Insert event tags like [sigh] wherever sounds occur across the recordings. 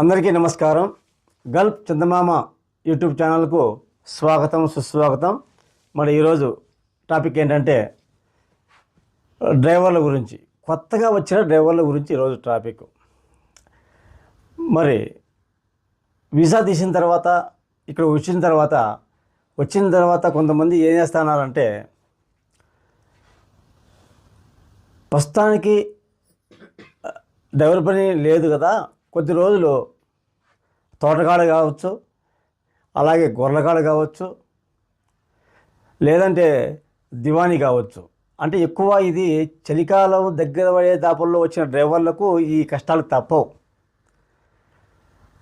అందరికీ నమస్కారం. గల్ఫ్ చందమామ యూట్యూబ్ ఛానల్కు స్వాగతం సుస్వాగతం. మరి ఈరోజు టాపిక్ ఏంటంటే డ్రైవర్ల గురించి కొత్తగా వచ్చిన డ్రైవర్ల గురించి ఈరోజు టాపిక్. మరి వీసా తీసిన తర్వాత ఇక్కడ వచ్చిన తర్వాత వచ్చిన తర్వాత కొంతమంది ఏం చేస్తున్నారంటే ప్రస్తుతానికి డ్రైవర్ పని లేదు కదా కొద్ది రోజులు తోటకాడ కావచ్చు అలాగే గొర్రెకాడ కావచ్చు లేదంటే దివాణి కావచ్చు. అంటే ఎక్కువ ఇది చలికాలం దగ్గర పడే దాపుల్లో వచ్చిన డ్రైవర్లకు ఈ కష్టాలు తప్పవు.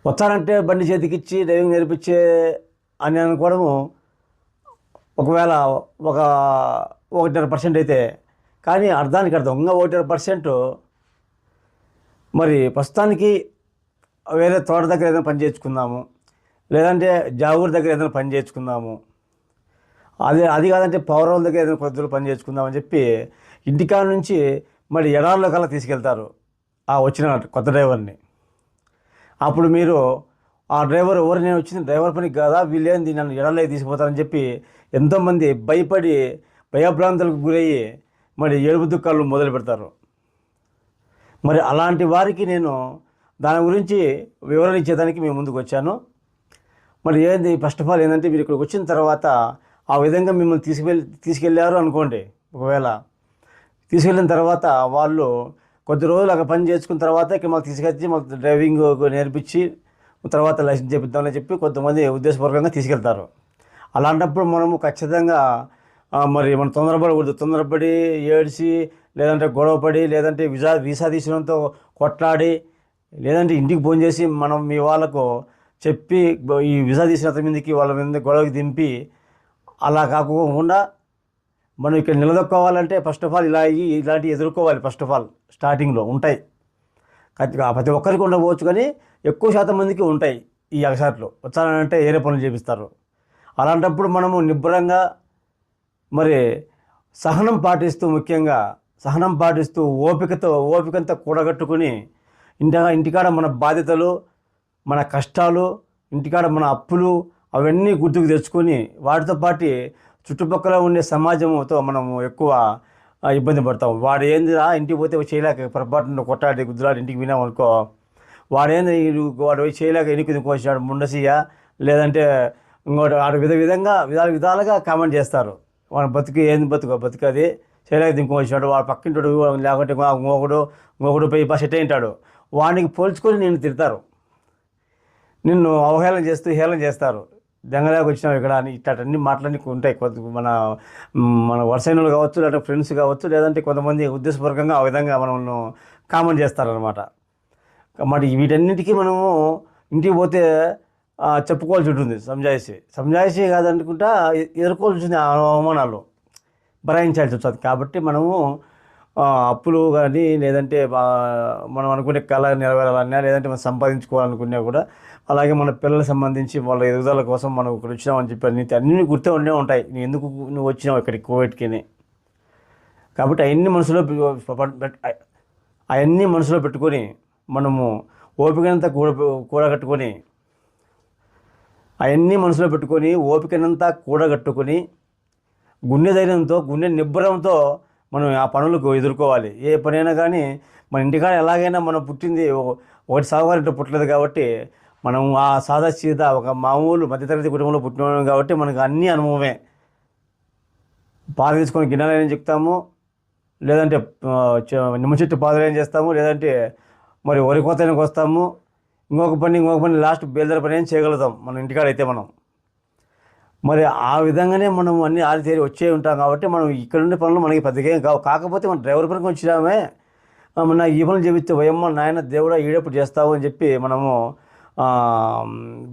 వచ్చానంటే బండి చేతికిచ్చి డ్రైవింగ్ నేర్పించే అని అనుకోవడము ఒకవేళ ఒక ఒకటిన్నర పర్సెంట్ అయితే కానీ అర్థానికి అర్థం. ఇంకా ఒకటిన్నర పర్సెంట్ మరి ప్రస్తుతానికి వేరే తోట దగ్గర ఏదైనా పని చేసుకుందాము లేదంటే జాగూరు దగ్గర ఏదైనా పని చేసుకుందాము అది అది కాదంటే పౌరవుల దగ్గర ఏదైనా కొద్ది పని చేసుకుందామని చెప్పి ఇంటికాడ నుంచి మరి ఎడారిలో కల్లా తీసుకెళ్తారు ఆ వచ్చిన కొత్త డ్రైవర్ని. అప్పుడు మీరు ఆ డ్రైవర్ ఎవరు నేను వచ్చింది? డ్రైవర్ పనికి కదా? వీళ్ళేంది? నన్ను ఎడలే తీసుకుపోతారని చెప్పి ఎంతోమంది భయపడి భయభ్రాంతులకు గురయ్యి మరి ఏడుపు దుఃఖాలు మొదలు పెడతారు మరి అలాంటి వారికి నేను దాని గురించి వివరణ ఇచ్చేదానికి మేము ముందుకు వచ్చాను. మరి ఏంది? ఫస్ట్ ఆఫ్ ఆల్ ఏంటంటే మీరు ఇక్కడికి వచ్చిన తర్వాత ఆ విధంగా మిమ్మల్ని తీసుకెళ్ళి తీసుకెళ్ళారు అనుకోండి. ఒకవేళ తీసుకెళ్ళిన తర్వాత వాళ్ళు కొద్ది రోజులు అక్కడ పని చేసుకున్న తర్వాత ఇక్కడ మాకు తీసుకొచ్చి మాకు డ్రైవింగ్ నేర్పించి తర్వాత లైసెన్స్ చేపిద్దామని చెప్పి కొంతమంది ఉద్దేశపూర్వకంగా తీసుకెళ్తారు. అలాంటప్పుడు మనము ఖచ్చితంగా మరి మనం తొందరపడకూడదు. తొందరపడి ఏడిసి లేదంటే గొడవపడి లేదంటే విజా వీసా తీసినంతో కొట్లాడి లేదంటే ఇంటికి ఫోన్ చేసి మనం మీ వాళ్ళకు చెప్పి ఈ వీసా తీసిన మీదకి వాళ్ళ మీద గొడవకి దింపి అలా కాకుండా మనం ఇక్కడ నిలదొక్కోవాలంటే ఫస్ట్ ఆఫ్ ఆల్ ఇలా ఇలాంటివి ఎదుర్కోవాలి ఫస్ట్ ఆఫ్ ఆల్ స్టార్టింగ్లో ఉంటాయి. ప్రతి ఒక్కరికి ఉండకపోవచ్చు కానీ ఎక్కువ శాతం మందికి ఉంటాయి ఈ అగసాట్లు వచ్చానంటే ఏరే పనులు చేపిస్తారు. అలాంటప్పుడు మనము నిబ్బరంగా మరి సహనం పాటిస్తూ ముఖ్యంగా సహనం పాటిస్తూ ఓపికతో ఓపికంతా కూడగట్టుకుని ఇంటిగా ఇంటికాడ మన బాధ్యతలు మన కష్టాలు ఇంటికాడ మన అప్పులు అవన్నీ గుర్తుకు తెచ్చుకొని వాటితో పాటు చుట్టుపక్కల ఉండే సమాజంతో మనము ఎక్కువ ఇబ్బంది పడతాం. వాడు ఏందిరా ఇంటికి పోతే చేయలేక పొరపాటున కొట్టాడి గుద్దులాడి ఇంటికి వినాం అనుకో వాడు ఏంది వాడు పోయి చేయలేక ఎన్నికి వచ్చినాడు ముండసియా లేదంటే ఇంకోటి వాడు విధ విధంగా విధాల విధాలుగా కామెంట్ చేస్తారు. వాడు బతుకు ఏంది బతుకు బతుకది చేయలేక దింకు వచ్చినాడు వాడు పక్కింటాడు లేకుంటే ఇంకొకడు ఇంకొకడు పోయి బస్ సెట్ అయింటాడు వాడికి పోల్చుకొని నేను తిడతారు. నిన్ను అవహేళన చేస్తూ హేళన చేస్తారు. దెంగలేక వచ్చినావు ఇక్కడ అని ఇట్లాంటి మాటలన్నీ ఉంటాయి. కొంత మన మన వరుసైనలు కావచ్చు లేదంటే ఫ్రెండ్స్ కావచ్చు లేదంటే కొంతమంది ఉద్దేశపూర్వకంగా ఆ విధంగా మనల్ని కామెంట్ చేస్తారనమాట మరి వీటన్నిటికీ మనము ఇంటికి పోతే చెప్పుకోవాల్సి ఉంటుంది సంజాయిషి. సంజాయిషి కాదనుకుంటా ఎదుర్కోవాల్సి ఉంటుంది ఆ అవమానాలు. భరాయించాల్సి వస్తుంది. కాబట్టి మనము అప్పులు కానీ లేదంటే మనం అనుకునే కళ నెరవేరాలన్నా లేదంటే మనం సంపాదించుకోవాలనుకున్నా కూడా అలాగే మన పిల్లలకు సంబంధించి వాళ్ళ ఎదుగుదల కోసం మనం ఇక్కడ వచ్చినామని చెప్పి అన్ని అన్నీ గుర్తే ఉండే ఉంటాయి. నువ్వు ఎందుకు నువ్వు వచ్చినావు ఇక్కడికి కోవిడ్కిని? కాబట్టి అవన్నీ మనసులో అవన్నీ మనసులో పెట్టుకొని మనము ఓపికనంతా కూడ కూడగట్టుకొని అవన్నీ మనసులో పెట్టుకొని ఓపికనంతా కూడగట్టుకొని గుండె ధైర్యంతో గుండె నిబ్బరంతో మనం ఆ పనులకు ఎదుర్కోవాలి. ఏ పనైనా కానీ మన ఇంటికాడ ఎలాగైనా మనం పుట్టింది ఒకటి సాగువాలంటే పుట్టలేదు కాబట్టి మనం ఆ సాదా సీదా ఒక మామూలు మధ్యతరగతి కుటుంబంలో పుట్టినాం కాబట్టి మనకు అన్ని అనుభవమే. పాలు తీసుకొని గిన్నెలైనా చెప్తాము? లేదంటే నిమ్మ చెట్టు పాదులైన చేస్తాము? లేదంటే మరి వరి కోతనికి వస్తాము? ఇంకొక పని ఇంకొక పని లాస్ట్ బేల్దర పని ఏం చేయగలుగుతాం మన ఇంటికాడైతే మనం. మరి ఆ విధంగానే మనం అన్ని ఆరితేరి వచ్చే ఉంటాం కాబట్టి మనం ఇక్కడ ఉండే పనులు మనకి పెద్దగా ఏం కావు. కాకపోతే మన డ్రైవర్ పనికి వచ్చినామే. మన ఈ పనులు చెబితే వయమ్మ నాయన దేవుడా ఈడప్పుడు చేస్తావు అని చెప్పి మనము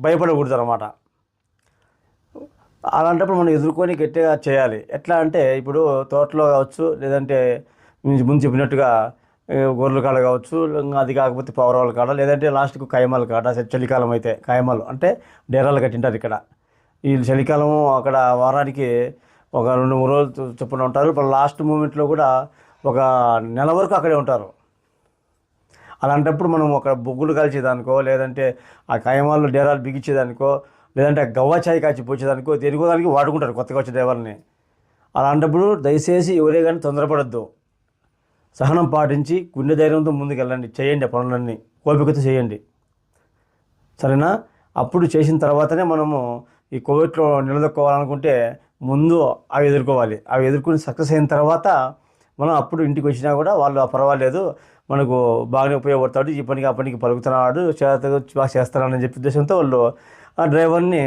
భయపడకూడదు అనమాట అలాంటప్పుడు మనం ఎదుర్కొని గట్టిగా చేయాలి. ఎట్లా అంటే ఇప్పుడు తోటలో కావచ్చు లేదంటే ముందు చెప్పినట్టుగా గొర్రెల కాడ కావచ్చు అది కాకపోతే పౌరవాళ్ళ కాడ లేదంటే లాస్ట్కు కాయమాల కాడ చలికాలం అయితే కాయమాలు అంటే డేరాలు కట్టింటారు ఇక్కడ. ఈ చలికాలం అక్కడ వారానికి ఒక రెండు మూడు రోజులు చొప్పున ఉంటారు. ఇప్పుడు లాస్ట్ మూమెంట్లో కూడా ఒక నెల వరకు అక్కడే ఉంటారు. అలాంటప్పుడు మనం ఒక బొగ్గులు కాల్చేదానికో లేదంటే ఆ కయమాల్లో డేరాలు బిగించేదానికో లేదంటే ఆ గవ్వ చాయ్ కాచి పోచేదానికో దేనికోదానికి వాడుకుంటారు కొత్తగా వచ్చే డ్రైవర్ని అలాంటప్పుడు దయచేసి ఎవరే కానీ తొందరపడద్దు. సహనం పాటించి గుండె ధైర్యంతో ముందుకెళ్ళండి చేయండి ఆ పనులన్నీ. ఓపికతో చేయండి. సరేనా? అప్పుడు చేసిన తర్వాతనే మనము ఈ కోవిడ్లో నిలదొక్కోవాలనుకుంటే ముందు అవి ఎదుర్కోవాలి. అవి ఎదుర్కొని సక్సెస్ అయిన తర్వాత మనం అప్పుడు ఇంటికి వచ్చినా కూడా వాళ్ళు "ఆ, పర్వాలేదు మనకు బాగానే ఉపయోగపడతాడు ఈ పనికి ఆ పనికి పలుకుతున్నాడు బాగా చేస్తానని చెప్పి ఉద్దేశంతో వాళ్ళు ఆ డ్రైవర్ని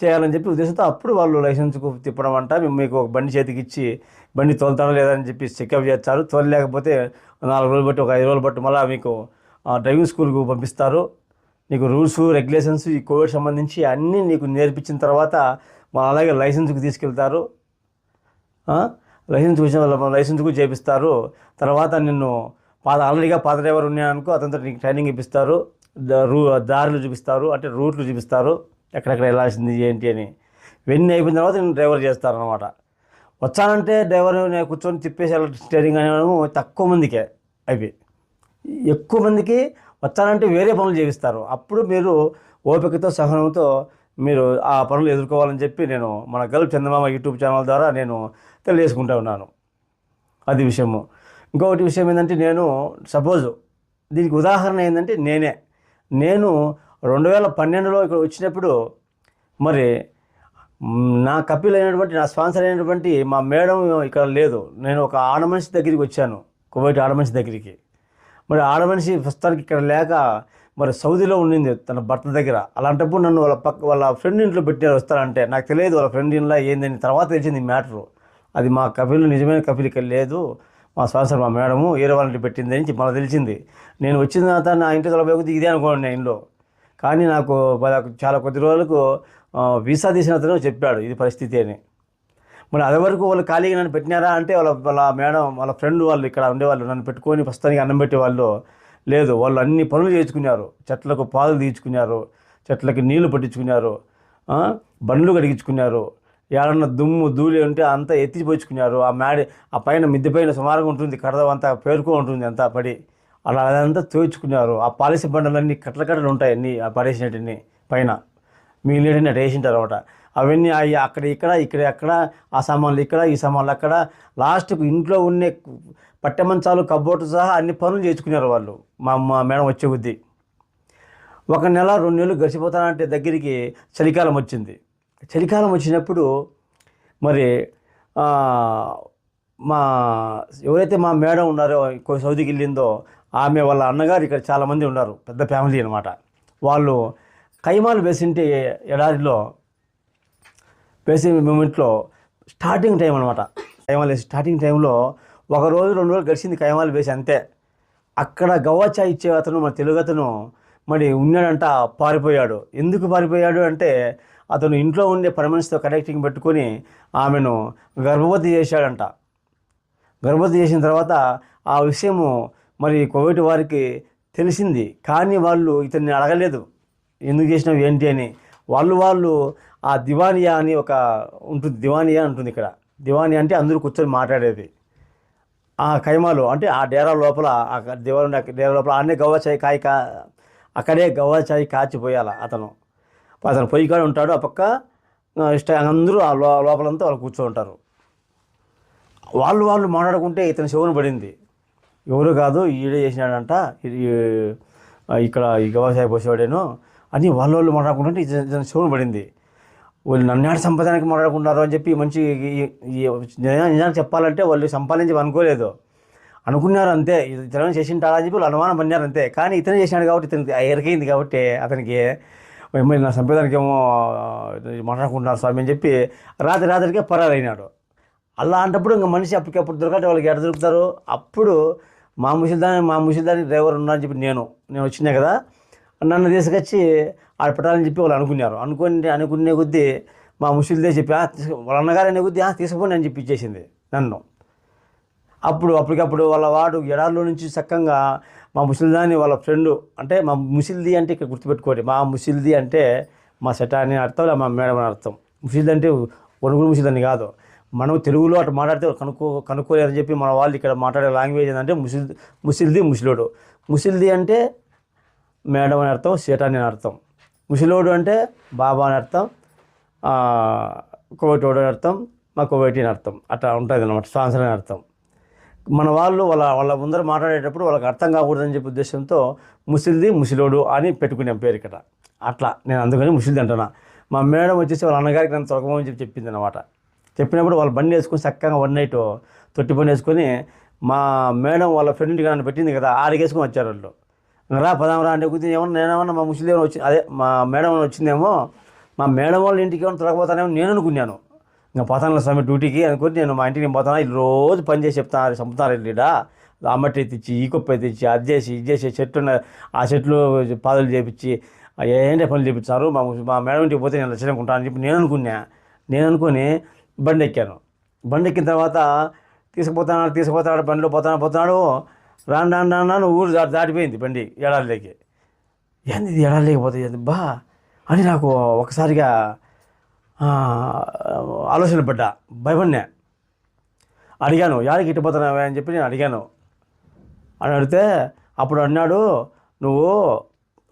చేయాలని చెప్పి ఉద్దేశంతో అప్పుడు వాళ్ళు లైసెన్స్కు తిప్పడం అంట. మేము మీకు ఒక బండి చేతికి ఇచ్చి బండి తోలుతాడో లేదని చెప్పి చెకప్ చేస్తారు. తోలలేకపోతే నాలుగు రోజులు బట్టి ఒక ఐదు రోజులు బట్టి మళ్ళీ మీకు డ్రైవింగ్ స్కూల్కు పంపిస్తారు. నీకు రూల్స్ రెగ్యులేషన్స్ ఈ కోవిడ్ సంబంధించి అన్నీ నీకు నేర్పించిన తర్వాత మన అలాగే లైసెన్స్కి తీసుకెళ్తారు. లైసెన్స్ వచ్చిన లైసెన్స్కు చేపిస్తారు. తర్వాత నిన్ను పాత ఆల్రెడీగా పాత డ్రైవర్ ఉన్నాయనుకో అతనితో నీకు ట్రైనింగ్ ఇప్పిస్తారు. రూ దారులు చూపిస్తారు. అంటే రూట్లు చూపిస్తారు. ఎక్కడెక్కడ వెళ్ళాల్సింది ఏంటి అని. ఇవన్నీ అయిపోయిన తర్వాత నేను డ్రైవర్ చేస్తారనమాట వచ్చానంటే డ్రైవర్ నేను కూర్చొని తిప్పేసి ట్రైనింగ్ అనేవి తక్కువ మందికే అవి ఎక్కువ మందికి వచ్చానంటే వేరే పనులు చేయిస్తారు. అప్పుడు మీరు ఓపికతో సహనంతో మీరు ఆ పనులు ఎదుర్కోవాలని చెప్పి నేను మన గల్ఫ్ చందమామ యూట్యూబ్ ఛానల్ ద్వారా నేను తెలియజేసుకుంటా ఉన్నాను. అది విషయము. ఇంకొకటి విషయం ఏంటంటే నేను సపోజ్ దీనికి ఉదాహరణ ఏంటంటే నేనే. నేను రెండు వేల పన్నెండులో ఇక్కడ వచ్చినప్పుడు మరి నా కపిల్ అయినటువంటి నా స్పాన్సర్ అయినటువంటి మా మేడం ఇక్కడ లేదు. నేను ఒక ఆడమనిషి దగ్గరికి వచ్చాను. కువైట్ ఆడమనిషి దగ్గరికి. మరి ఆడమనిషి ప్రస్తుతానికి ఇక్కడ లేక మరి సౌదీలో ఉండింది తన భర్త దగ్గర. అలాంటప్పుడు నన్ను వాళ్ళ పక్క వాళ్ళ ఫ్రెండ్ ఇంట్లో పెట్టారు వస్తారంటే నాకు తెలియదు వాళ్ళ ఫ్రెండ్ ఇంట్లో ఏందని తర్వాత తెలిసింది మ్యాటరు. అది మా కపిల్ నిజమైన కపిల్ ఇక్కడ లేదు. మా స్పాన్సర్ మా మేడము వేరే వాళ్ళని పెట్టింది అని మనకు తెలిసింది. నేను వచ్చిన తర్వాత నా ఇంటి తలపోతే ఇదే అనుకోండి నేను ఇంట్లో. కానీ నాకు చాలా కొద్ది రోజులకు వీసా తీసిన అతను చెప్పాడు ఇది పరిస్థితి అని. మరి అది వరకు వాళ్ళు ఖాళీగా నన్ను పెట్టినారా అంటే వాళ్ళ వాళ్ళ మేడం వాళ్ళ ఫ్రెండ్ వాళ్ళు ఇక్కడ ఉండేవాళ్ళు నన్ను పెట్టుకొని ప్రస్తుతానికి అన్నం పెట్టేవాళ్ళు లేదు. వాళ్ళు అన్ని పనులు చేయించుకున్నారు. చెట్లకు పాలు తీయించుకున్నారు. చెట్లకి నీళ్ళు పట్టించుకున్నారు. బండ్లు కడిగించుకున్నారు. ఏడన్నా దుమ్ము ధూళి ఉంటే అంతా ఎత్తిపోయించుకున్నారు. ఆ మేడ ఆ పైన మిద్దె పైన సుమారుగా ఉంటుంది. కడద అంతా పేరుకో ఉంటుంది అంతా పడి. అలా అదంతా తోచుకున్నారు ఆ పాలసీ బండలన్నీ కట్టల కట్టలు ఉంటాయి అన్నీ ఆ పడేసినట్టుని పైన. మిగిలినట్టు అటు వేసింటారు అనమాట అవన్నీ అవి అక్కడ ఇక్కడ ఇక్కడ అక్కడ ఆ సామాన్లు ఇక్కడ ఈ సామాన్లు అక్కడ. లాస్ట్కు ఇంట్లో ఉండే పట్టెమంచాలు కబోర్డు సహా అన్ని పనులు చేసుకున్నారు వాళ్ళు. మా మా మేడం వచ్చే కొద్ది. ఒక నెల రెండు నెలలు గడిచిపోతానంటే దగ్గరికి చలికాలం వచ్చింది. చలికాలం వచ్చినప్పుడు మరి మా ఎవరైతే మా మేడం ఉన్నారో ఇంకో సౌదీకి వెళ్ళిందో ఆమె వాళ్ళ అన్నగారు ఇక్కడ చాలామంది ఉన్నారు. పెద్ద ఫ్యామిలీ అనమాట వాళ్ళు కైమాలు వేసింటే ఎడారిలో వేసే మూమెంట్లో స్టార్టింగ్ టైం అనమాట కైమాలు వేసి స్టార్టింగ్ టైంలో ఒక రోజు రెండు రోజులు గడిచింది కైమాలు వేసి అంతే. అక్కడ గవ్వచా ఇచ్చే అతను మన తెలుగు అతను మరి ఉన్నాడంట పారిపోయాడు. ఎందుకు పారిపోయాడు అంటే అతను ఇంట్లో ఉండే పర్మనెన్స్తో కనెక్టింగ్ పెట్టుకొని ఆమెను గర్భవతి చేశాడంట. గర్భవతి చేసిన తర్వాత ఆ విషయము మరి కోవిడ్ వారికి తెలిసింది. కానీ వాళ్ళు ఇతన్ని అడగలేదు. ఎందుకు చేసినావు ఏంటి అని. వాళ్ళు వాళ్ళు ఆ దివానియా అని ఒక ఉంటుంది దివానియా ఉంటుంది ఇక్కడ. దివానియా అంటే అందరూ కూర్చొని మాట్లాడేది. ఆ కైమాలు అంటే ఆ డేరా లోపల ఆ దివారు డేరా లోపల ఆడనే గవ్వచాయి కాయ కా అక్కడే గవ్వచాయి కాచిపోయాల అతను. అతను పొయ్యి కాడ ఉంటాడు ఆ పక్క ఇష్ట అందరూ ఆ లో లోపలంతా వాళ్ళు కూర్చో ఉంటారు. వాళ్ళు వాళ్ళు మాట్లాడుకుంటే ఇతని శివుని పడింది. ఎవరు కాదు ఈడే చేసినాడంట ఇక్కడ ఈ వ్యవసాయ పోసేవాడేను అని వాళ్ళ వాళ్ళు మాట్లాడుకుంటుంటే ఇతని శివుని పడింది. వాళ్ళు నన్నాడు సంపాదనకి మాట్లాడుకున్నారు అని చెప్పి మంచి నిజానికి చెప్పాలంటే వాళ్ళు సంపాదించి అనుకోలేదు. అనుకున్నారు అంతే. ఇతను చేసింటాడా అని చెప్పి వాళ్ళు అనుమానం పన్నారు అంతే. కానీ ఇతనే చేసినాడు కాబట్టి ఇతనికి ఎరికైంది కాబట్టి అతనికి మరి నా సంపాదనకి ఏమో మాట్లాడుకుంటున్నారు స్వామి అని చెప్పి రాత్రి రాత్రికే పరారైనాడు. అలాంటప్పుడు ఇంకా మనిషి అప్పటికప్పుడు దొరకటే వాళ్ళకి ఎక్కడ దొరుకుతారు? అప్పుడు మా ముసిల్దాని మా ముసిల్దాని డ్రైవర్ ఉన్నా అని చెప్పి నేను నేను వచ్చినా కదా నన్ను తీసుకొచ్చి ఆడ పెట్టాలని చెప్పి వాళ్ళు అనుకున్నారు. అనుకుని అనుకునే కొద్దీ మా ముసలిదే చెప్పి వాళ్ళ అన్నగారు అనే కొద్దీ "ఆ, అని చెప్పి ఇచ్చేసింది నన్ను. అప్పుడు అప్పటికప్పుడు వాళ్ళ వాడు ఎడారిలో నుంచి చక్కగా మా ముసలిదాని వాళ్ళ ఫ్రెండ్ అంటే మా ముసిల్ది అంటే ఇక్కడ గుర్తుపెట్టుకోండి. మా ముసిల్ది అంటే మా సెటా అని అర్థం మా మేడం అని అర్థం. ముసిల్ది అంటే వణుగుడు ముసిల్దని కాదు. మనం తెలుగులో అటు మాట్లాడితే వాళ్ళు కనుక్కో కనుక్కోలేరని చెప్పి మన వాళ్ళు ఇక్కడ మాట్లాడే లాంగ్వేజ్ ఏంటంటే ముసిల్ ముసిల్ది ముసిలోడు. ముసిల్ది అంటే మేడం అని అర్థం సీట అని అర్థం. ముసిలోడు అంటే బాబా అని అర్థం కోవటోడు కోవిటోడు అని అర్థం మా కోవటి అని అర్థం. అట్లా ఉంటుంది అనమాట స్పాన్సర్ అని అర్థం. మన వాళ్ళు వాళ్ళ వాళ్ళ ముందర మాట్లాడేటప్పుడు వాళ్ళకి అర్థం కాకూడదని చెప్పే ఉద్దేశంతో ముసిలిది ముసిలోడు అని పెట్టుకునే పేరు ఇక్కడ. అట్లా నేను అందుకని ముసిలిది అంటున్నా. మా మేడం వచ్చేసి వాళ్ళ అన్నగారికి నన్ను తొలగమని చెప్పి చెప్పింది అనమాట చెప్పినప్పుడు వాళ్ళు బండి వేసుకొని చక్కగా వన్ నైట్ తొట్టి బండి వేసుకొని మా మేడం వాళ్ళ ఫ్రెండ్కి నన్ను పెట్టింది కదా ఆడికేసుకొని వచ్చారు వాళ్ళు. రా పదామరా అంటే కూర్చొని ఏమన్నా నేనేమన్నా మా ముసలి వచ్చి అదే మా మేడం వచ్చిందేమో మా మేడం వాళ్ళ ఇంటికి ఏమన్నా తొలగపోతానేమో నేను అనుకున్నాను. ఇంకా పోతాను స్వామి డ్యూటీకి అనుకుని నేను మా ఇంటికి నేను పోతాను ఈ రోజు పని చేసి చెప్తాను చంపుతారు లీడా. అమ్మటి తెచ్చి ఈ కుప్ప తెచ్చి అది చేసి ఇది చేసి చెట్లు ఆ చెట్లు పాదులు చేపించి ఏంటి పనులు చేపించారు? మా మా మేడం ఇంటికి పోతే నేను లక్షణం ఉంటాను అని చెప్పి నేను అనుకున్నా. నేను అనుకుని బండి ఎక్కాను బండి ఎక్కిన తర్వాత తీసుకుపోతాను తీసుకుపోతాడు బండిలో పోతాను పోతున్నాడు రాను రాను రాను రాను ఊరు దాటిపోయింది బండి ఏడాదిలోకి. ఏంది ఇది ఏడాదిలోకి ఏంది బా అని నాకు ఒకసారిగా ఆలోచన పడ్డా. భయపడినా. అడిగాను యాడికి ఇట్టుపోతున్నావే అని చెప్పి నేను అడిగాను. అని అడిగితే అప్పుడు అన్నాడు నువ్వు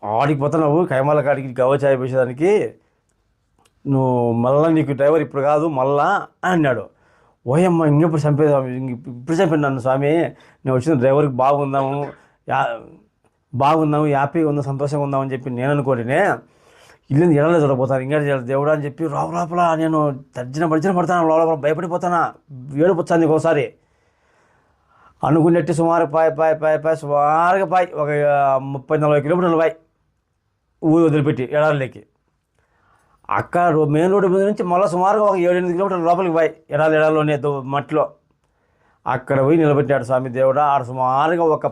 ఆడికి పోతున్నావు కైమాల కాడికి గవ్వ చాయ్ వేసేదానికి నువ్వు మళ్ళీ నీకు డ్రైవర్ ఇప్పుడు కాదు మళ్ళా అని అన్నాడు. ఓయమ్మ ఇంకెప్పుడు చంపేదా ఇప్పుడు చంపాను నన్ను స్వామి. నేను వచ్చిన డ్రైవర్కి బాగుందాము. యా బాగుందాము హ్యాపీగా ఉందాం సంతోషంగా ఉందాం అని చెప్పి నేను అనుకోలేనే ఇల్లు ఎడలే చూడబోతాను ఇంకా దేవుడు అని చెప్పి రావు లోపల నేను తర్జన పడిచిన పడతాను? లోపల భయపడిపోతానా? ఏడుపుచ్చాను ఒకసారి అనుకున్నట్టు సుమారు పాయ్ పాయ్ పాయ్ పాయ్ సుమారుగా పాయ్. ఒక ముప్పై నలభై కిలోమీటర్లు పాయ్. ఊరు వదిలిపెట్టి ఎడారిలోకి. అక్కడ మెయిన్ రోడ్డు మీద నుంచి మళ్ళీ సుమారుగా ఒక ఏడు ఎనిమిది కిలోమీటర్ల లోపలికి పోయి ఎడాలి ఎడాలోనే దో- మట్టిలో. అక్కడ పోయి నిలబెట్టాడు స్వామి దేవుడు. ఆడ సుమారుగా ఒక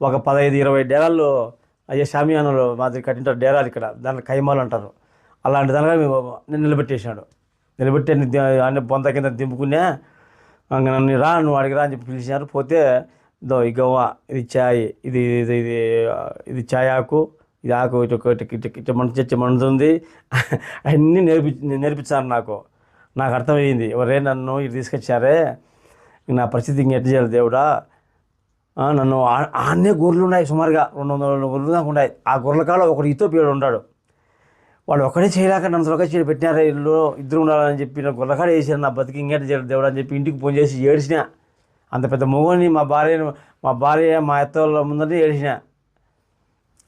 ఒక పదహైదు ఇరవై డేరాలు అయ్యే షామియానలు మాదిరి కట్టింటారు డేరాలు ఇక్కడ. దాంట్లో కైమాలు అంటారు. అలాంటి దానిగా నేను నిలబెట్టేసినాడు నిలబెట్టి అన్ని బొంత కింద దింపుకునే ఇంక నన్ను రా నువ్వు అడిగి రా అని చెప్పి పిలిచినారు పోతే దో ఈ గవ్వ ఇది చాయ్ ఇది ఇది ఇది ఇది చాయ్ ఆకు ఇది ఆకు ఇటు ఇటు మంట మండుతుంది అన్నీ నేర్పి నేర్పించారు నాకు. నాకు అర్థమైంది. ఎవరే నన్ను ఇది తీసుకొచ్చారే. నా పరిస్థితి ఇంకెట్ చేయాలి దేవుడా? నన్ను ఆ- ఆడనే గొర్రెలు ఉన్నాయి సుమారుగా. రెండు వందల గొర్రెలు దాకా ఉన్నాయి. ఆ గొర్రెల కాడ ఒకడు ఇతోపియాడు ఉన్నాడు. వాడు ఒక్కడే చేయలేక నన్ను తొలగచ్చి చేయడం పెట్టినారా. ఇల్లు ఇద్దరు ఉండాలని చెప్పి నా గొర్రెకాడ వేసాను నా బతికి ఇంకెట్ చేయాలి దేవుడా అని చెప్పి ఇంటికి ఫోన్ చేసి ఏడిచిన. అంత పెద్ద మొగని మా భార్యను మా భార్య మా అత్త వాళ్ళ ముందర ఏడిచిన.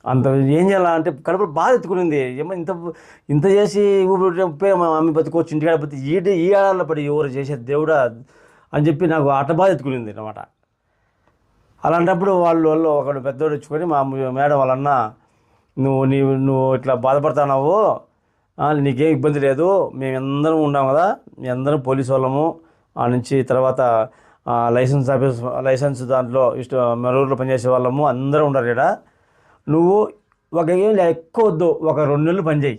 అంత ఏం చేయాలా అంటే కడుపులో బాధ ఎత్తుకునింది. ఏమో ఇంత ఇంత చేసి ఊపిరి మా మమ్మీ బతుకోవచ్చు ఇంటికాడ బతి ఈ ఈ ఆడాలో పడి ఎవరు చేసేది దేవుడా అని చెప్పి నాకు అట్ట బాధ ఎత్తుకునింది అనమాట అలాంటప్పుడు వాళ్ళు వాళ్ళు ఒకడు పెద్దోడు వచ్చుకొని మా మేడం వాళ్ళన్న నువ్వు నీవు నువ్వు ఇట్లా బాధపడుతున్నావు. నీకేం ఇబ్బంది లేదు. మేమందరం ఉన్నాం కదా. మీ అందరం పోలీసు వాళ్ళము. ఆ నుంచి తర్వాత లైసెన్స్ ఆఫీస్ లైసెన్స్ దాంట్లో ఇష్ట మెరూరులో పనిచేసే వాళ్ళము. అందరూ ఉన్నారు ఇక్కడ నువ్వు ఒక ఏం లే- ఎక్కువ వద్దు. ఒక రెండు నెలలు పనిచేయి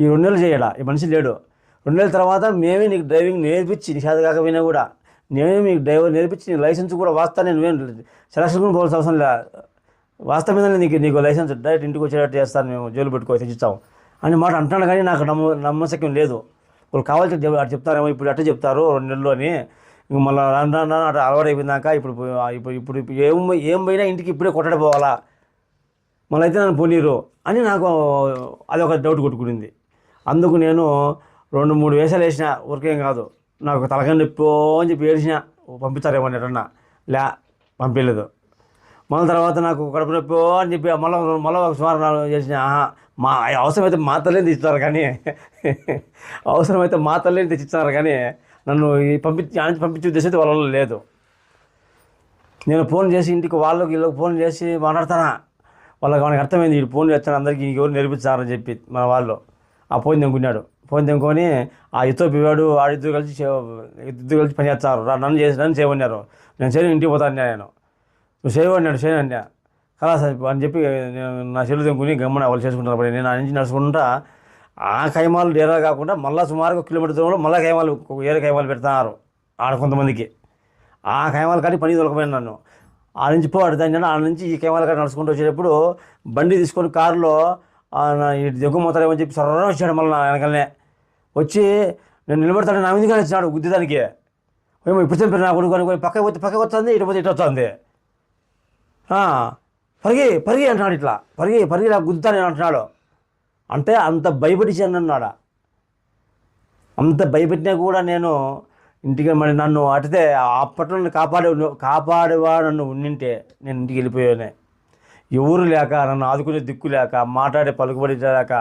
ఈ రెండు నెలలు చేయడా ఈ మనిషి లేడు. రెండు నెలల తర్వాత మేమే నీకు డ్రైవింగ్ నేర్పించి నీ చేత కాకపోయినా కూడా నేనే మీకు డ్రైవర్ నేర్పించి నీ లైసెన్స్ కూడా వాస్తా నేను ఏం సెలక్షన్ కూడా పోవాల్సిన అవసరం లే. వాస్తా మీద నీకు నీకు లైసెన్స్ డైరెక్ట్ ఇంటికి వచ్చేటట్టు చేస్తాను మేము. జోలు పెట్టుకో తెచ్చిస్తాం అని మాట అంటున్నాడు కానీ నాకు నమ్మ నమ్మశక్యం లేదు. వాళ్ళు కావాల్సి అటు చెప్తారేమో ఇప్పుడు అట్టే చెప్తారు రెండు నెలలు అని. ఇంక మళ్ళీ రాను రాను అటు అలవాటు అయిపోయిందాక ఇప్పుడు ఇప్పుడు ఇప్పుడు ఏం ఏం పోయినా ఇంటికి ఇప్పుడే కొట్టడిపోవాలా? మళ్ళీ అయితే నన్ను పోనీరు అని నాకు అదొక డౌట్ కొట్టుకునింది. అందుకు నేను రెండు మూడు వేసాలు వేసిన ఊరికేం కాదు నాకు తలకాయ నొప్పి అని చెప్పి ఏడిసిన పంపిస్తారేమో అని ఎటన్నా లే పంపించలేదు మళ్ళీ తర్వాత నాకు కడుపు నొప్పి అని చెప్పి మళ్ళీ మళ్ళీ ఒక సుమారు నాలుగు చేసిన మా అవసరమైతే మాత్రలేని తెచ్చుతారు కానీ [laughs] అవసరమైతే మాత్రలేని తెచ్చిస్తున్నారు కానీ నన్ను ఈ పంపించి పంపించే ఉద్దేశం అయితే వాళ్ళలో లేదు. నేను ఫోన్ చేసి ఇంటికి వాళ్ళకి వీళ్ళకి ఫోన్ చేసి మాట్లాడతానా వాళ్ళకి మనకి అర్థమైంది వీడు ఫోన్ చేస్తాను అందరికీ ఇంక ఎవరు నేర్పించారని చెప్పి మన వాళ్ళు ఆ ఫోన్ తెంకున్నాడు ఫోన్ తెంకొని ఆ ఇతో పివాడు ఆడిద్దరు కలిసి ఇద్దరు కలిసి పని చేస్తారు. నన్ను చేసి నన్ను చేయమన్నారు. నేను చేయను ఇంటికి పోతాను నేను నువ్వు చేయమన్నాడు చేయను అన్నా. కదా సార్ అని చెప్పి నేను నా చెల్లు తెంకుని గమ్మున వాళ్ళు చేసుకుంటారు మరి నేను ఆ నుంచి నడుచుకుంటా ఆ కైమాలు డేరా కాకుండా మళ్ళీ సుమారుగా కిలోమీటర్ దూరంలో మళ్ళీ కైమాలు వేరే కైమాలు పెడతారు ఆడ కొంతమందికి. ఆ కైమాలు కానీ పని దొరకపోయాను నన్ను. ఆ నుంచి పోవాడు దాని ఆ నుంచి ఈ కేవలం కాడ నడుచుకుంటూ వచ్చేటప్పుడు బండి తీసుకొని కారులో ఆ, నా ఇటు దగ్గు చెప్పి సర్ర వచ్చాడు మళ్ళీ నా వెనకనే వచ్చి నేను నిలబడతాను నా మీద వచ్చినాడు గుద్దిదానికి. ఏమో ఇప్పుడు చంపారు నా కొడుకు అనుకొని పక్కకి పోతే పక్కకి వస్తుంది ఇటు పోతే ఇటు వస్తుంది. పరిగి పరిగి అంటున్నాడు ఇట్లా. పరిగి పరిగి నాకు గుద్దుతా నేను అంటున్నాడు. అంటే అంత భయపడిచాను అన్నాడు? అంత భయపెట్టినా కూడా నేను ఇంటికి మరి నన్ను అటుతే అప్పట్లో నన్ను కాపాడే కాపాడేవాడు నన్ను ఉండింటే నేను ఇంటికి వెళ్ళిపోయానే ఎవరు లేక నన్ను ఆదుకునే దిక్కు లేక మాట్లాడే పలుకుబడి లేక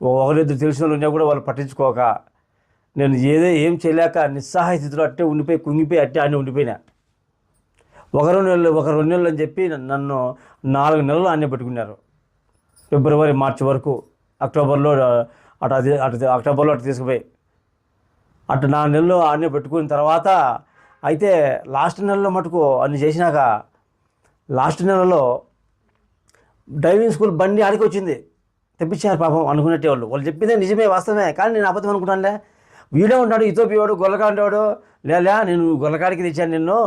ఒకరిద్దరు తెలిసిన వాళ్ళు ఉన్నా కూడా వాళ్ళు పట్టించుకోక నేను ఏదో ఏం చేయలేక నిస్సహాయ స్థితిలో అట్టే ఉండిపోయి కుంగిపోయి అట్టే అన్నీ ఉండిపోయినా. ఒక రెండు నెలలు ఒక రెండు నెలలు అని చెప్పి నన్ను నాలుగు నెలలు అన్నీ పెట్టుకున్నారు. ఫిబ్రవరి మార్చి వరకు అక్టోబర్లో అటు అది అటు అక్టోబర్లో అటు తీసుకుపోయి. అటు నా నెలలో అన్నీ పెట్టుకున్న తర్వాత అయితే లాస్ట్ నెలలో మటుకు అన్ని చేసినాక లాస్ట్ నెలలో డ్రైవింగ్ స్కూల్ బండి ఆడికి వచ్చింది. తెప్పించారు పాపం అనుకునేటే వాళ్ళు. వాళ్ళు చెప్పిందే నిజమే వాస్తవమే. కానీ నేను అబద్ధం అనుకుంటానులే. వీడే ఉంటాడు. ఇతోపివాడు గొల్లకాంటాడు లేలే నేను గొల్లకాడికి తెచ్చాను నిన్ను.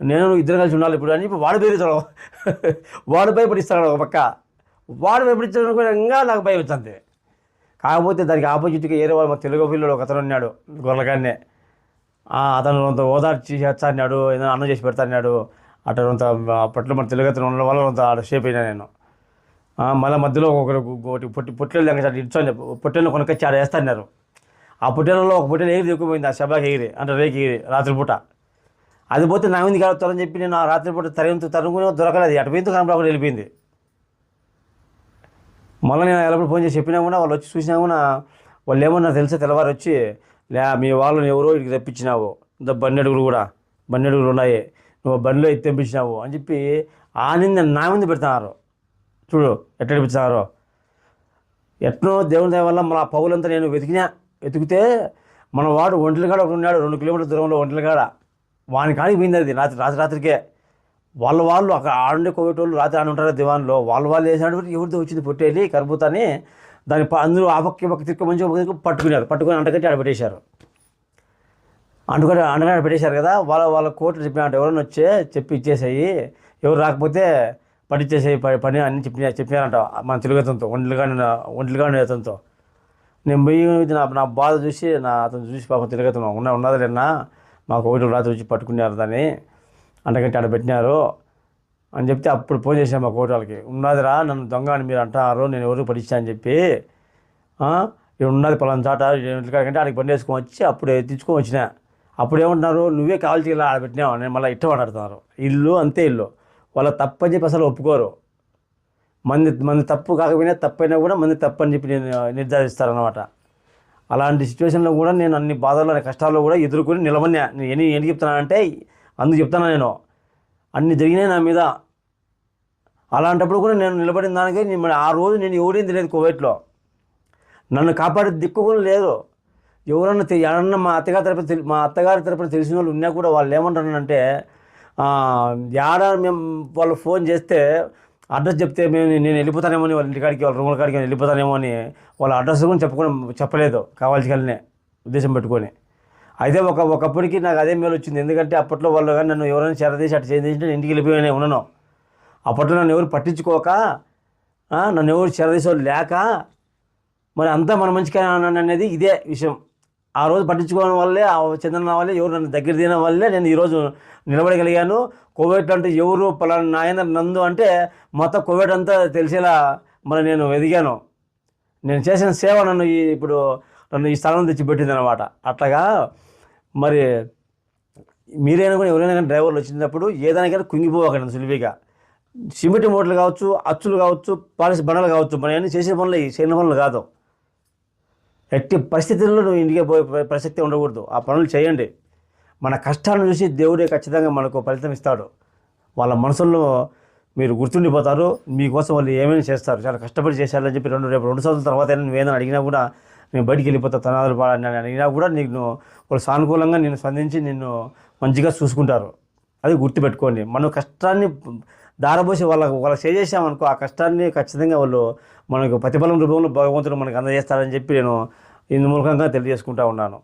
నేను ఇద్దరు కలిసి ఉండాలి ఇప్పుడు అని చెప్పి వాడు భయపడతాడు [laughs] వాడు భయపడిస్తాడు ఒక పక్క. వాడు భయపడిస్తాడు కూడా ఇంకా నాకు భయం వచ్చింది కాకపోతే దానికి ఆపోజిట్గా ఏరే వాళ్ళు మా తెలుగు పిల్లలు ఒక అతను ఉన్నాడు గొర్రెగానే అతను కొంత ఓదార్చి చేస్తా అన్నాడు ఏదైనా అన్నం చేసి పెడతా అన్నాడు అటు కొంత అప్పట్లో మన తెలుగు అతను ఉండడం వల్ల కొంత షేప్ అయినా నేను. మళ్ళీ మధ్యలో ఒకరు ఒకటి పొట్టి పొట్టెలు దగ్గర ఇచ్చాను పొట్టెలు కొనుకొచ్చి ఆడ వేస్తాన్నారు. ఆ పొట్టెలలో ఒక పొట్టెలు ఎగిరి ఎక్కువైంది ఆ శబాకి ఎగిరి అంటే రేకి ఎగిరి రాత్రిపూట. అది పోతే నా మీద కలుగుతారని చెప్పి నేను ఆ రాత్రిపూట తరిగి తరుగుకుని దొరకలేదు అటు పోయింది కనపడకుండా వెళ్ళిపోయింది? మళ్ళీ నేను ఎల్లప్పుడు ఫోన్ చేసి చెప్పినా కూడా వాళ్ళు వచ్చి చూసినా కూడా వాళ్ళు ఏమన్నా తెలిసే తెల్లవారు వచ్చి లే మీ వాళ్ళని ఎవరో ఇక్కడికి తెప్పించినావు. ఇంత బండి అడుగులు కూడా బండి అడుగులు ఉన్నాయి. నువ్వు బండిలో ఎత్తి తెప్పించినావు. అని చెప్పి ఆ నింద నా మీద పెడుతున్నారు. చూడు ఎట్ట తెప్పించినారో ఎట్నో దేవుని దయ వల్ల మన పౌలంతా నేను వెతికినా వెతికితే మన వాడు ఒంట్లకాడ ఒకడు ఉన్నాడు రెండు కిలోమీటర్ల దూరంలో ఒంట్లకాడ వాని కాడికి పోయింది అది రాత్రి రాత్రి రాత్రికే. వాళ్ళ వాళ్ళు అక్కడ ఆడుండే వాళ్ళు రాత్రి ఆడ ఉంటారు దివాన్లో వాళ్ళ వాళ్ళు వేసినటువంటి ఎవరితో వచ్చింది పొట్టేలి కర్బూతాని దాని అందరూ ఆ పక్క పక్క తిక్క మంచి ఒక పట్టుకున్నారు పట్టుకొని అంటకట్టి ఆడ పెట్టేశారు. అంటుకొని అండగా పెట్టేశారు కదా వాళ్ళ వాళ్ళ కోర్టు చెప్పినట్టు ఎవరైనా వచ్చే చెప్పి ఇచ్చేసాయి ఎవరు రాకపోతే పట్టించేసాయి పని అన్ని చెప్పిన చెప్పినారంట మన తెలుగుతంతో ఒంట్లుగాని ఒంట్లుగాని అతనితో. నేను పోయి నా నా బాధ చూసి నా అతను చూసి పాపం తిరగతను ఉన్న ఉన్నదిలేనా మాకు కోవిడ్ రాత్రి వచ్చి పట్టుకున్నారు దాన్ని. అంటగట్టి ఆడ పెట్టినారు అని చెప్తే అప్పుడు ఫోన్ చేశాను మా కోటాలకి ఉన్నదిరా నన్ను దొంగ అని మీరు అంటారు నేను ఎవరికి పట్టించా? అని చెప్పి ఉన్నది పలానా చాట కంటే ఆడికి బండి వేసుకొని వచ్చి అప్పుడు తెచ్చుకొని వచ్చిన. అప్పుడు ఏమంటున్నారు నువ్వే కావాల్సి ఇలా ఆడబెట్టినావు నేను మళ్ళీ ఇట్ట మాట్లాడుతున్నారు. ఇల్లు అంతే ఇల్లు. వాళ్ళ తప్పని చెప్పి అసలు ఒప్పుకోరు. మంది మంది తప్పు కాకపోయినా తప్పైనా కూడా మంది తప్పు అని చెప్పి నేను నిర్ధారిస్తారనమాట అలాంటి సిచ్యువేషన్లో కూడా నేను అన్ని బాధల్లో కష్టాల్లో కూడా ఎదుర్కొని నిలబడినా. నేను ఎన్ని చెప్తున్నానంటే అందుకు చెప్తాను నేను? అన్ని జరిగినాయి నా మీద. అలాంటప్పుడు కూడా నేను నిలబడిన దానికి నేను మరి ఆ రోజు నేను ఎవరేం తెలియదు కోవిడ్లో. నన్ను కాపాడే దిక్కు కూడా లేదు. ఎవరన్నా ఎవరన్నా మా అత్తగారి తరపున తెలి- మా అత్తగారి తరపున తెలిసిన వాళ్ళు ఉన్నా కూడా వాళ్ళు ఏమంటారంటే ఏడా మేము వాళ్ళు ఫోన్ చేస్తే అడ్రస్ చెప్తే మేము నేను వెళ్ళిపోతానేమో అని వాళ్ళ ఇంటికాడికి వాళ్ళ రూముల కాడికి వెళ్ళిపోతానేమో అని వాళ్ళ అడ్రస్ కూడా చెప్పకుండా చెప్పలేదు కావాల్సికల్నే ఉద్దేశం పెట్టుకొని. అయితే ఒక ఒకప్పటికి నాకు అదే మేలు వచ్చింది. ఎందుకంటే అప్పట్లో వాళ్ళు కానీ నన్ను ఎవరైనా చేరదీసి అటు చేసి నేను ఇంటికి వెళ్ళిపోయానే ఉన్నాను. అప్పట్లో నన్ను ఎవరు పట్టించుకోక నన్ను ఎవరు చేరదీసేవాళ్ళు లేక మరి అంతా మన మంచిగా అనేది ఇదే విషయం. ఆ రోజు పట్టించుకోవడం వల్లే ఆ చంద్రన వల్లే ఎవరు నన్ను దగ్గర తీయడం వల్లే నేను ఈరోజు నిలబడగలిగాను. కోవిడ్ అంటే ఎవరు పలానా నాయన నందు అంటే మొత్తం కోవిడ్ అంతా తెలిసేలా మరి నేను ఎదిగాను. నేను చేసిన సేవ నన్ను ఇప్పుడు నన్ను ఈ స్థానం తెచ్చి పెట్టింది అనమాట అట్లాగా మరి మీరైనా కూడా ఎవరైనా కానీ డ్రైవర్లు వచ్చినప్పుడు ఏదైనా కుంగిపోకండి సులువిగా. సిమెంట్ మూటలు కావచ్చు అచ్చులు కావచ్చు పాలసీ బండలు కావచ్చు మనం అన్నీ చేసే పనులు ఈ చేయని పనులు కాదు. ఎట్టి పరిస్థితుల్లో నువ్వు ఇంటికి పోయే ప్రసక్తి ఉండకూడదు. ఆ పనులు చేయండి. మన కష్టాలను చూసి దేవుడే ఖచ్చితంగా మనకు ఫలితం ఇస్తాడు. వాళ్ళ మనసుల్లో మీరు గుర్తుండిపోతారు. మీకోసం వాళ్ళు ఏమైనా చేస్తారు. చాలా కష్టపడి చేశారని చెప్పి రెండు రేపు రెండు సంవత్సరాల తర్వాత నువ్వేదని అడిగినా కూడా నేను బయటికి వెళ్ళిపోతా తనాదులు పాడని అని. కూడా నీకు వాళ్ళు సానుకూలంగా నేను స్పందించి నిన్ను మంచిగా చూసుకుంటారు. అది గుర్తుపెట్టుకోండి. మనం కష్టాన్ని దారబోసి వాళ్ళకు వాళ్ళకి షేర్ చేసామనుకో ఆ కష్టాన్ని ఖచ్చితంగా వాళ్ళు మనకు ప్రతిఫలం రూపంలో భగవంతుడు మనకు అందజేస్తారని చెప్పి నేను ఇందు మూలకంగా తెలియజేసుకుంటా ఉన్నాను.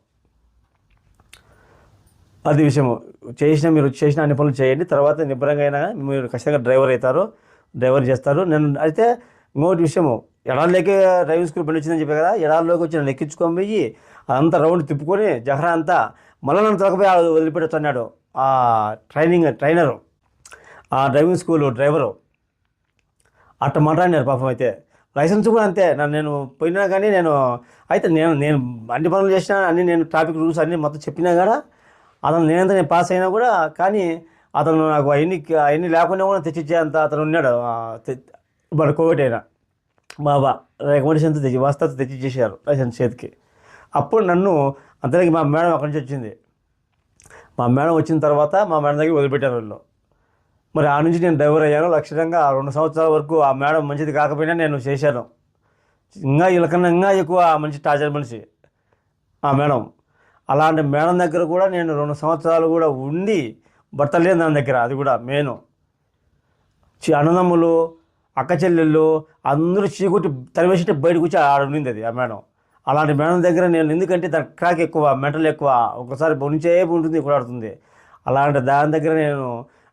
అది విషయము. చేసిన మీరు చేసిన అన్ని పనులు చేయండి. తర్వాత నిబ్బరంగా అయినా మీరు ఖచ్చితంగా డ్రైవర్ అవుతారు. డ్రైవర్ చేస్తారు. నేను అయితే ఇంకోటి విషయము. ఎడాల్లోకి డ్రైవింగ్ స్కూల్ బండి వచ్చిందని చెప్పే కదా ఎడాల్లోకి వచ్చి నన్ను ఎక్కించుకొని పోయి అదంతా రౌండ్ తిప్పుకొని జహరా అంతా మళ్ళీ నన్ను తొలకపోయి ఆడ వదిలిపెట్టొచ్చు ఆ ట్రైనింగ్ ట్రైనరు ఆ డ్రైవింగ్ స్కూల్ డ్రైవరు. అట్ట మాట్లాడినారు పాపం అయితే. లైసెన్స్ కూడా అంతే. నన్ను నేను పోయినా కానీ నేను అయితే నేను నేను అన్ని పనులు చేసినా అన్ని నేను ట్రాఫిక్ రూల్స్ అన్నీ మొత్తం చెప్పినా కూడా అతను నేనంతా నేను పాస్ అయినా కూడా కానీ అతను నాకు అవన్నీ అవన్నీ లేకుండా కూడా తెచ్చిచ్చేంత అతను ఉన్నాడు. మన కోవిడ్ అయినా. బాబా రికమెండేషన్ తెచ్చి వస్తాతో తెచ్చి చేశారు లైసెన్స్ చేతికి. అప్పుడు నన్ను అంతలోకి మా మేడం అక్కడి నుంచి వచ్చింది. మా మేడం వచ్చిన తర్వాత మా మేడం దగ్గర వదిలిపెట్టారు వాళ్ళు. మరి ఆ నుంచి నేను డ్రైవర్ అయ్యాను. లక్షణంగా రెండు సంవత్సరాల వరకు ఆ మేడం మంచిది కాకపోయినా నేను చేశాను. ఇంకా వీళ్ళకన్నా ఇంకా ఎక్కువ మంచి టార్చర్ మనిషి ఆ మేడం. అలాంటి మేడం దగ్గర కూడా నేను రెండు సంవత్సరాలు కూడా ఉండి భర్త లేదు దాని దగ్గర అది కూడా మెయిన్. అన్నదమ్ములు అక్క చెల్లెళ్ళు అందరూ చీకుట్టి తరివేసి బయటకు వచ్చి ఆడ ఉండింది అది ఆ మేడం. అలాంటి మేడం దగ్గర నేను ఎందుకంటే దాని క్రాక్ ఎక్కువ మెంటల్ ఎక్కువ ఒకసారి ఉంచేపు ఉంటుంది కొడాడుతుంది అలాంటి దాని దగ్గర నేను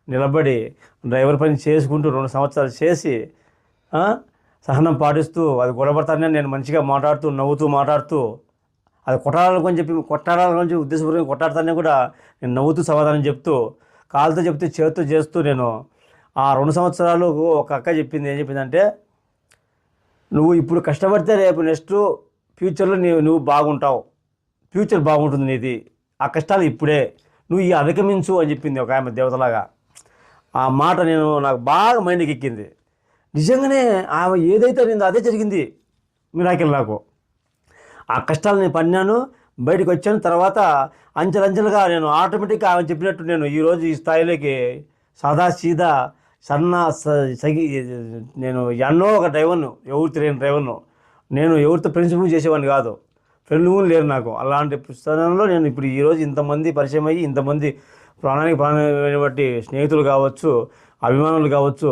నిలబడి డ్రైవర్ పని చేసుకుంటూ రెండు సంవత్సరాలు చేసి సహనం పాటిస్తూ అది గొడవపడతానే నేను మంచిగా మాట్లాడుతూ నవ్వుతూ మాట్లాడుతూ అది కొట్టాలని చెప్పి కొట్టాలని ఉద్దేశపూర్వకంగా కొట్టాడుతానే కూడా నేను నవ్వుతూ సమాధానం చెప్తూ కాలుతో చెప్తూ చేతితో చేస్తూ నేను ఆ రెండు సంవత్సరాలు ఒక అక్క చెప్పింది ఏం చెప్పిందంటే నువ్వు ఇప్పుడు కష్టపడితే రేపు నెక్స్ట్ ఫ్యూచర్లో నీవు నువ్వు బాగుంటావు. ఫ్యూచర్ బాగుంటుంది నీది. ఆ కష్టాలు ఇప్పుడే. నువ్వు ఈ అధిగమించు అని చెప్పింది ఒక ఆమె దేవతలాగా. ఆ మాట నేను నాకు బాగా మైండ్కి ఎక్కింది. నిజంగానే ఆమె ఏదైతే నిందో అదే జరిగింది. మిరాకిల్ నాకు. ఆ కష్టాలు నేను పన్నాను బయటకు వచ్చాను తర్వాత అంచెలంచెలుగా నేను ఆటోమేటిక్గా ఆమె చెప్పినట్టు నేను ఈరోజు ఈ స్థాయిలోకి సాదా సీదా సన్న సగి నేను ఎన్నో ఒక డ్రైవర్ను ఎవరు తెలియని డ్రైవర్ను నేను ఎవరితో ఫ్రెండ్షిప్ చేసేవాడిని కాదు. ఫ్రెండ్లు కూడా లేరు నాకు. అలాంటి పుస్తకంలో నేను ఇప్పుడు ఈరోజు ఇంతమంది పరిచయం అయ్యి ఇంతమంది ప్రాణానికి ప్రాణమైన బట్టి స్నేహితులు కావచ్చు అభిమానులు కావచ్చు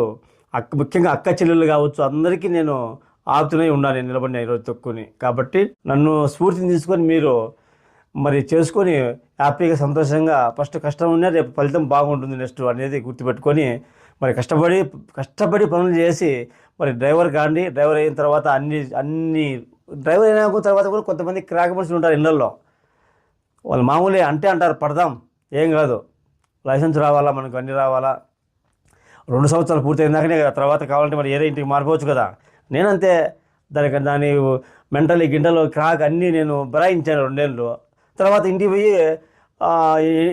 అక్క ముఖ్యంగా అక్క చెల్లెళ్ళు కావచ్చు అందరికీ నేను ఆపుతూనే ఉండాలి నిలబడిన ఈరోజు తొక్కుని. కాబట్టి నన్ను స్ఫూర్తిని తీసుకొని మీరు మరి చేసుకొని హ్యాపీగా సంతోషంగా ఫస్ట్ కష్టం ఉన్నా రేపు ఫలితం బాగుంటుంది నెక్స్ట్ అనేది గుర్తుపెట్టుకొని మరి కష్టపడి కష్టపడి పనులు చేసి మరి డ్రైవర్ కాండి డ్రైవర్ అయిన తర్వాత అన్ని అన్ని డ్రైవర్ అయిన తర్వాత కూడా కొంతమంది క్రాక్ మనుషులు ఉంటారు ఇళ్ళల్లో వాళ్ళు మామూలే అంటే అంటారు పడదాం ఏం కాదు. లైసెన్స్ రావాలా మనకు అన్నీ రావాలా. రెండు సంవత్సరాలు పూర్తయినాకనే కదా తర్వాత కావాలంటే మరి ఏదో ఇంటికి మారిపోవచ్చు కదా. నేనంతే దానికి దాని మెంటలీ గింటలు క్రాక్ అన్నీ నేను బరాయించాను రెండేళ్ళు. తర్వాత ఇంటికి పోయి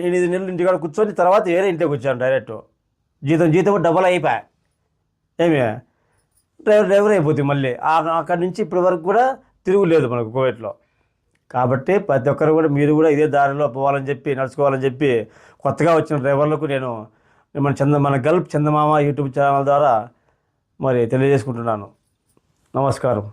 ఎనిమిది నెలలు ఇంటికాడ కూర్చొని తర్వాత వేరే ఇంటికి వచ్చాను డైరెక్ట్. జీతం జీతం డబల్ అయిపోయా. ఏమి? డ్రైవర్ డ్రైవర్ అయిపోతుంది మళ్ళీ. అక్కడి నుంచి ఇప్పటి వరకు కూడా తిరుగులేదు మనకు కోవిడ్లో. కాబట్టి ప్రతి ఒక్కరు కూడా మీరు కూడా ఇదే దారిలో పోవాలని చెప్పి నడుచుకోవాలని చెప్పి కొత్తగా వచ్చిన డ్రైవర్లకు నేను మన చంద మన గల్ప్ చందమామ యూట్యూబ్ ఛానల్ ద్వారా మరి తెలియజేసుకుంటున్నాను. నమస్కారం.